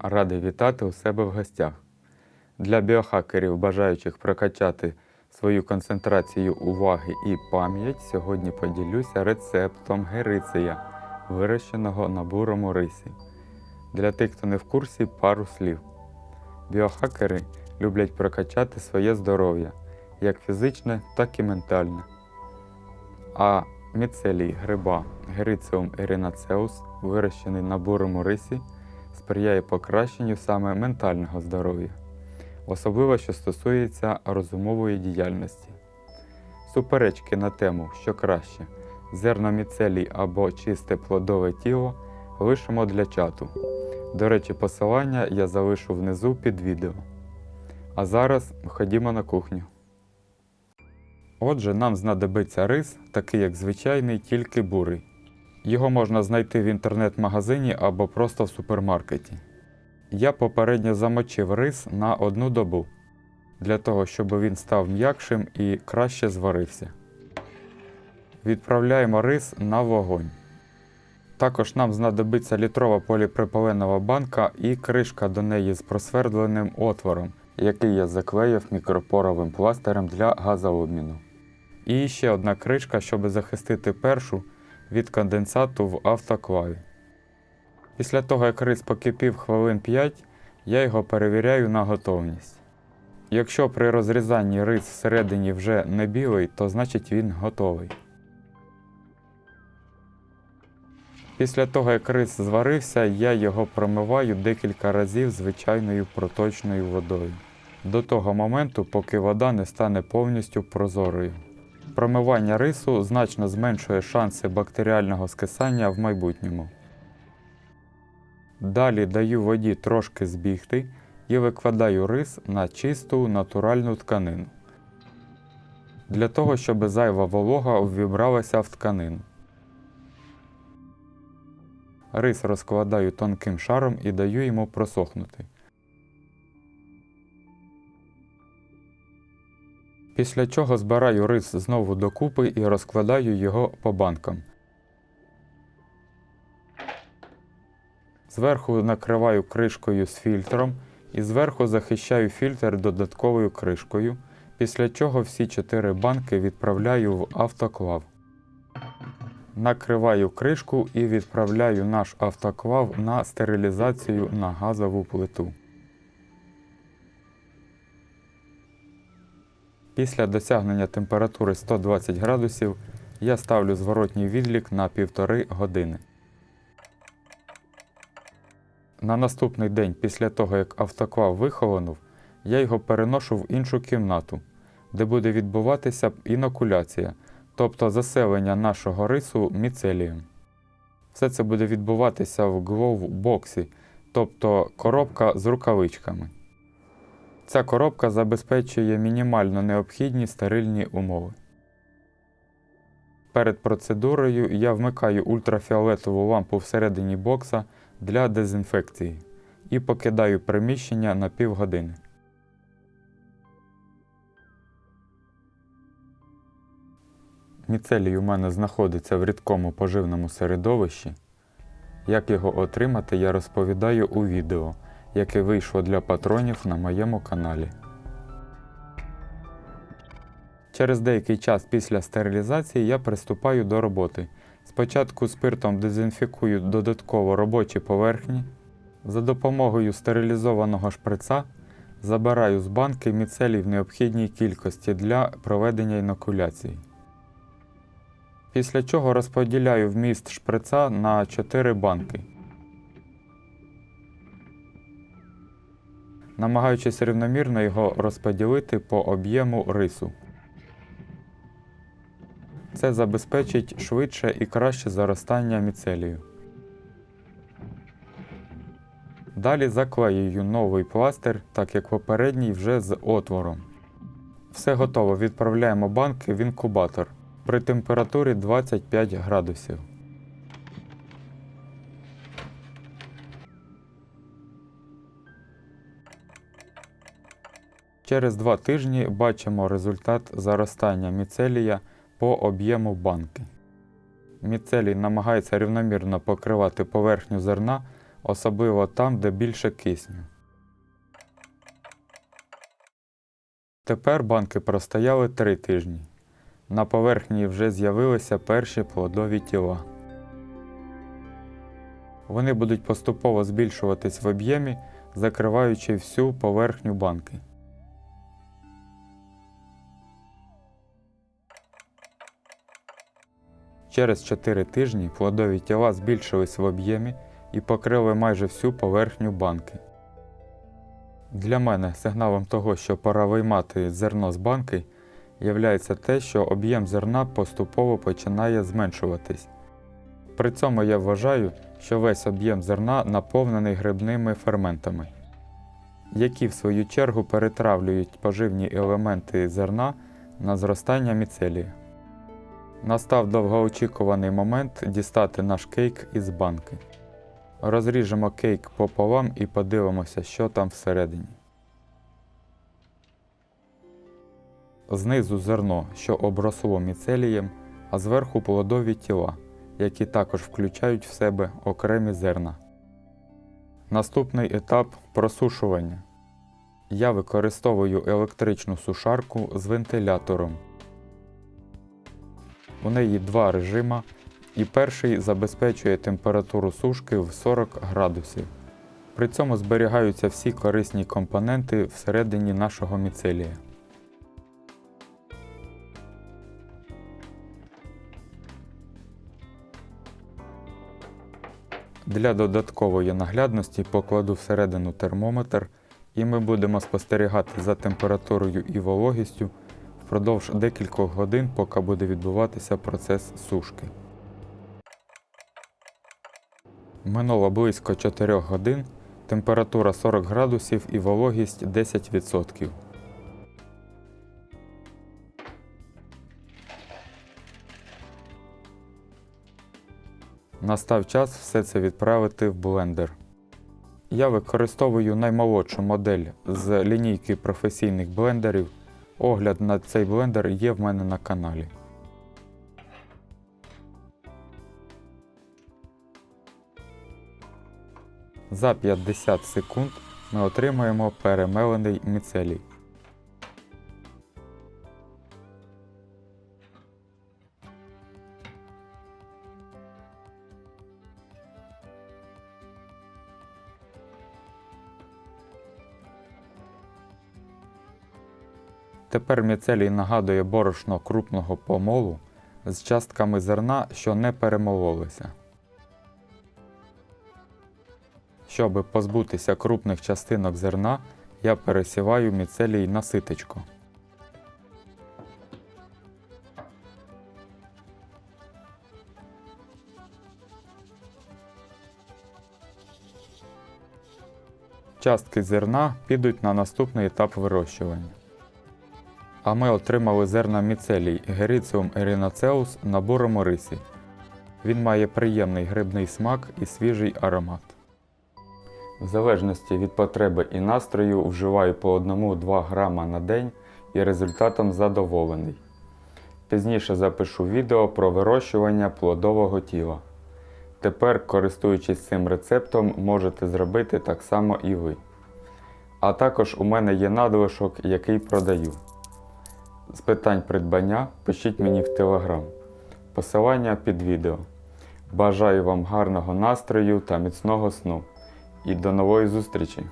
Радий вітати у себе в гостях. Для біохакерів, бажаючих прокачати свою концентрацію уваги і пам'ять, сьогодні поділюся рецептом герицея, вирощеного на бурому рисі. Для тих, хто не в курсі, пару слів. Біохакери люблять прокачати своє здоров'я, як фізичне, так і ментальне. А міцелій гриба Герициум ерінацеус, вирощений на бурому рисі, сприяє покращенню саме ментального здоров'я, особливо що стосується розумової діяльності. Суперечки на тему, що краще зерно міцелій або чисте плодове тіло лишимо для чату. До речі, посилання я залишу внизу під відео. А зараз ходімо на кухню. Отже, нам знадобиться рис, такий як звичайний, тільки бурий. Його можна знайти в інтернет-магазині або просто в супермаркеті. Я попередньо замочив рис на одну добу, для того, щоб він став м'якшим і краще зварився. Відправляємо рис на вогонь. Також нам знадобиться літрова поліпропиленова банка і кришка до неї з просвердленим отвором, який я заклеїв мікропоровим пластирем для газообміну. І ще одна кришка, щоб захистити першу від конденсату в автоклаві. Після того, як рис покипів хвилин 5, я його перевіряю на готовність. Якщо при розрізанні рис всередині вже не білий, то значить він готовий. Після того, як рис зварився, я його промиваю декілька разів звичайною проточною водою. До того моменту, поки вода не стане повністю прозорою. Промивання рису значно зменшує шанси бактеріального скисання в майбутньому. Далі даю воді трошки збігти і викладаю рис на чисту натуральну тканину. Для того, щоб зайва волога ввібралася в тканину. Рис розкладаю тонким шаром і даю йому просохнути. Після чого збираю рис знову докупи і розкладаю його по банкам. Зверху накриваю кришкою з фільтром і зверху захищаю фільтр додатковою кришкою, після чого всі чотири банки відправляю в автоклав. Накриваю кришку і відправляю наш автоклав на стерилізацію на газову плиту. Після досягнення температури 120 градусів я ставлю зворотній відлік на півтори години. На наступний день після того, як автоклав вихолонув, я його переношу в іншу кімнату, де буде відбуватися інокуляція, тобто заселення нашого рису міцелієм. Все це буде відбуватися в глоу-боксі, тобто коробка з рукавичками. Ця коробка забезпечує мінімально необхідні стерильні умови. Перед процедурою я вмикаю ультрафіолетову лампу всередині бокса для дезінфекції і покидаю приміщення на півгодини. Міцелій у мене знаходиться в рідкому поживному середовищі. Як його отримати, я розповідаю у відео, яке вийшло для патронів на моєму каналі. Через деякий час після стерилізації я приступаю до роботи. Спочатку спиртом дезінфікую додатково робочі поверхні. За допомогою стерилізованого шприца забираю з банки міцелій в необхідній кількості для проведення інокуляції. Після чого розподіляю вміст шприца на 4 банки. Намагаючись рівномірно його розподілити по об'єму рису. Це забезпечить швидше і краще заростання міцелію. Далі заклеюю новий пластир, так як попередній вже з отвором. Все готово. Відправляємо банки в інкубатор при температурі 25 градусів. Через два тижні бачимо результат заростання міцелія по об'єму банки. Міцелій намагається рівномірно покривати поверхню зерна, особливо там, де більше кисню. Тепер банки простояли три тижні. На поверхні вже з'явилися перші плодові тіла. Вони будуть поступово збільшуватись в об'ємі, закриваючи всю поверхню банки. Через 4 тижні плодові тіла збільшились в об'ємі і покрили майже всю поверхню банки. Для мене сигналом того, що пора виймати зерно з банки, являється те, що об'єм зерна поступово починає зменшуватись. При цьому я вважаю, що весь об'єм зерна наповнений грибними ферментами, які в свою чергу перетравлюють поживні елементи зерна на зростання міцелія. Настав довгоочікуваний момент дістати наш кейк із банки. Розріжемо кейк пополам і подивимося, що там всередині. Знизу зерно, що обросло міцелієм, а зверху плодові тіла, які також включають в себе окремі зерна. Наступний етап просушування. Я використовую електричну сушарку з вентилятором. У неї два режима, і перший забезпечує температуру сушки в 40 градусів. При цьому зберігаються всі корисні компоненти всередині нашого міцелія. Для додаткової наглядності покладу всередину термометр, і ми будемо спостерігати за температурою і вологістю впродовж декількох годин, поки буде відбуватися процес сушки. Минуло близько 4 годин, температура 40 градусів і вологість 10%. Настав час все це відправити в блендер. Я використовую наймолодшу модель з лінійки професійних блендерів. Огляд на цей блендер є в мене на каналі. За 50 секунд ми отримаємо перемелений міцелій. Тепер міцелій нагадує борошно крупного помолу з частками зерна, що не перемололися. Щоб позбутися крупних частинок зерна, я пересіваю міцелій на ситечко. Частки зерна підуть на наступний етап вирощування. А ми отримали зерна міцелій Геріціум ерінацеус на бурому рисі. Він має приємний грибний смак і свіжий аромат. В залежності від потреби і настрою вживаю по 1-2 грама на день і результатом задоволений. Пізніше запишу відео про вирощування плодового тіла. Тепер, користуючись цим рецептом, можете зробити так само і ви. А також у мене є надлишок, який продаю. З питань придбання пишіть мені в Телеграм. Посилання під відео. Бажаю вам гарного настрою та міцного сну. І до нової зустрічі!